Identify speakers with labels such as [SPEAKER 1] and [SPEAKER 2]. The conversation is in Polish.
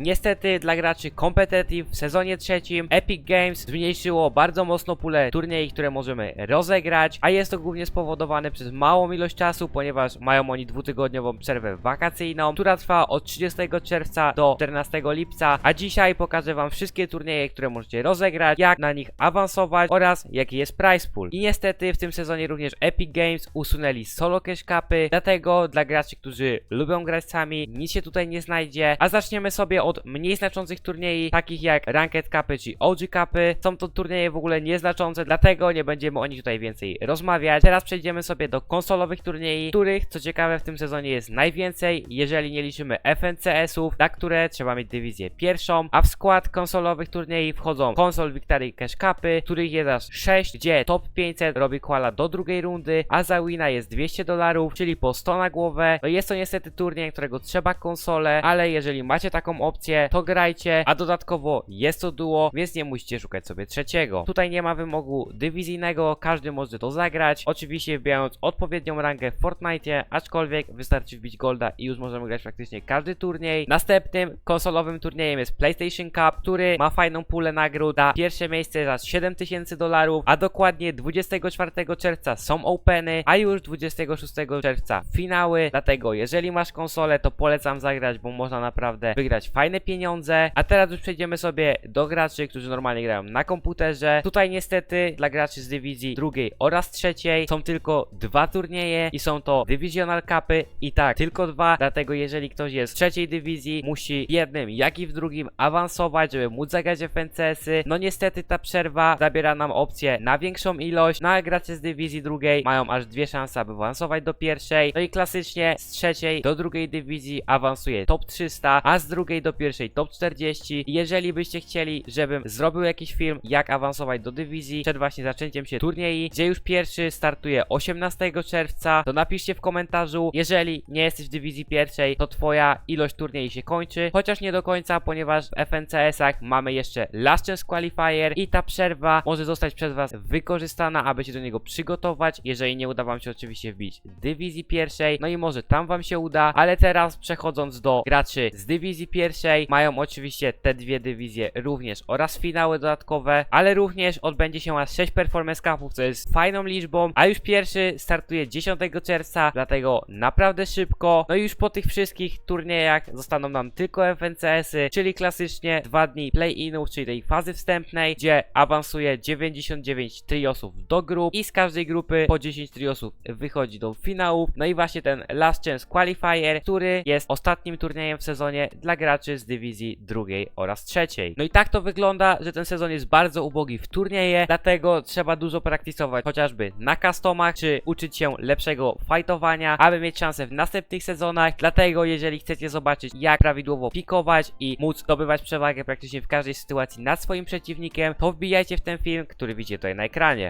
[SPEAKER 1] Niestety dla graczy competitive w sezonie trzecim Epic Games zmniejszyło bardzo mocno pulę turniej, które możemy rozegrać, a jest to głównie spowodowane przez małą ilość czasu, ponieważ mają oni dwutygodniową przerwę wakacyjną, która trwa od 30 czerwca do 14 lipca, a dzisiaj pokażę wam wszystkie turnieje, które możecie rozegrać, jak na nich awansować oraz jaki jest prize pool. I niestety w tym sezonie również Epic Games usunęli solo cash capy, dlatego dla graczy, którzy lubią grać sami, nic się tutaj nie znajdzie, a zaczniemy sobie od mniej znaczących turniej, takich jak Ranked Cupy czy OG Cupy. Są to turnieje w ogóle nieznaczące, dlatego nie będziemy o nich tutaj więcej rozmawiać. Teraz przejdziemy sobie do konsolowych turniej, których co ciekawe w tym sezonie jest najwięcej, jeżeli nie liczymy FNCS-ów, na które trzeba mieć dywizję pierwszą, a w skład konsolowych turniej wchodzą konsol Victory Cash Cupy, których jest aż 6, gdzie top 500 robi kwala do drugiej rundy, a za wina jest 200 dolarów, czyli po 100 na głowę. No jest to niestety turniej, którego trzeba konsolę, ale jeżeli macie taką opcję, to grajcie, a dodatkowo jest to duo, więc nie musicie szukać sobie trzeciego. Tutaj nie ma wymogu dywizyjnego, każdy może to zagrać, oczywiście wbijając odpowiednią rangę w Fortnite, aczkolwiek wystarczy wbić golda i już możemy grać praktycznie każdy turniej. Następnym konsolowym turniejem jest PlayStation Cup, który ma fajną pulę nagród. Za pierwsze miejsce za 7000 dolarów, a dokładnie 24 czerwca są openy, a już 26 czerwca finały. Dlatego jeżeli masz konsolę, to polecam zagrać, bo można naprawdę wygrać fajne pieniądze. A teraz już przejdziemy sobie do graczy, którzy normalnie grają na komputerze. Tutaj niestety dla graczy z dywizji drugiej oraz trzeciej są tylko dwa turnieje i są to Divisional Cupy i tak, tylko dwa, dlatego jeżeli ktoś jest z trzeciej dywizji, musi w jednym jak i w drugim awansować, żeby móc zagrać w FNCS-y. No niestety ta przerwa zabiera nam opcję na większą ilość, no a gracze z dywizji drugiej mają aż dwie szanse, aby awansować do pierwszej, no i klasycznie z trzeciej do drugiej dywizji awansuje top 300, a z drugiej do pierwszej top 40. Jeżeli byście chcieli, żebym zrobił jakiś film, jak awansować do dywizji przed właśnie zaczęciem się turniej, gdzie już pierwszy startuje 18 czerwca, to napiszcie w komentarzu, jeżeli nie jesteś w dywizji pierwszej, to twoja ilość turniej się kończy, chociaż nie do końca, ponieważ w FNCS-ach mamy jeszcze Last Chance Qualifier i ta przerwa może zostać przez was wykorzystana, aby się do niego przygotować, jeżeli nie uda wam się oczywiście wbić dywizji pierwszej, no i może tam wam się uda, ale teraz przechodząc do graczy z dywizji pierwszej, mają oczywiście te dwie dywizje również oraz finały dodatkowe, ale również odbędzie się aż 6 performance cupów, co jest fajną liczbą, a już pierwszy startuje 10 czerwca, dlatego naprawdę szybko, no i już po tych wszystkich turniejach zostaną nam tylko FNCS-y, czyli klasycznie dwa dni play-inów, czyli tej fazy wstępnej, gdzie awansuje 99 triosów do grup i z każdej grupy po 10 triosów wychodzi do finałów, no i właśnie ten Last Chance Qualifier, który jest ostatnim turniejem w sezonie dla z dywizji drugiej oraz trzeciej. No i tak to wygląda, że ten sezon jest bardzo ubogi w turnieje, dlatego trzeba dużo praktykować chociażby na customach, czy uczyć się lepszego fightowania, aby mieć szansę w następnych sezonach. Dlatego jeżeli chcecie zobaczyć jak prawidłowo pikować i móc zdobywać przewagę praktycznie w każdej sytuacji nad swoim przeciwnikiem, to wbijajcie w ten film, który widzicie tutaj na ekranie.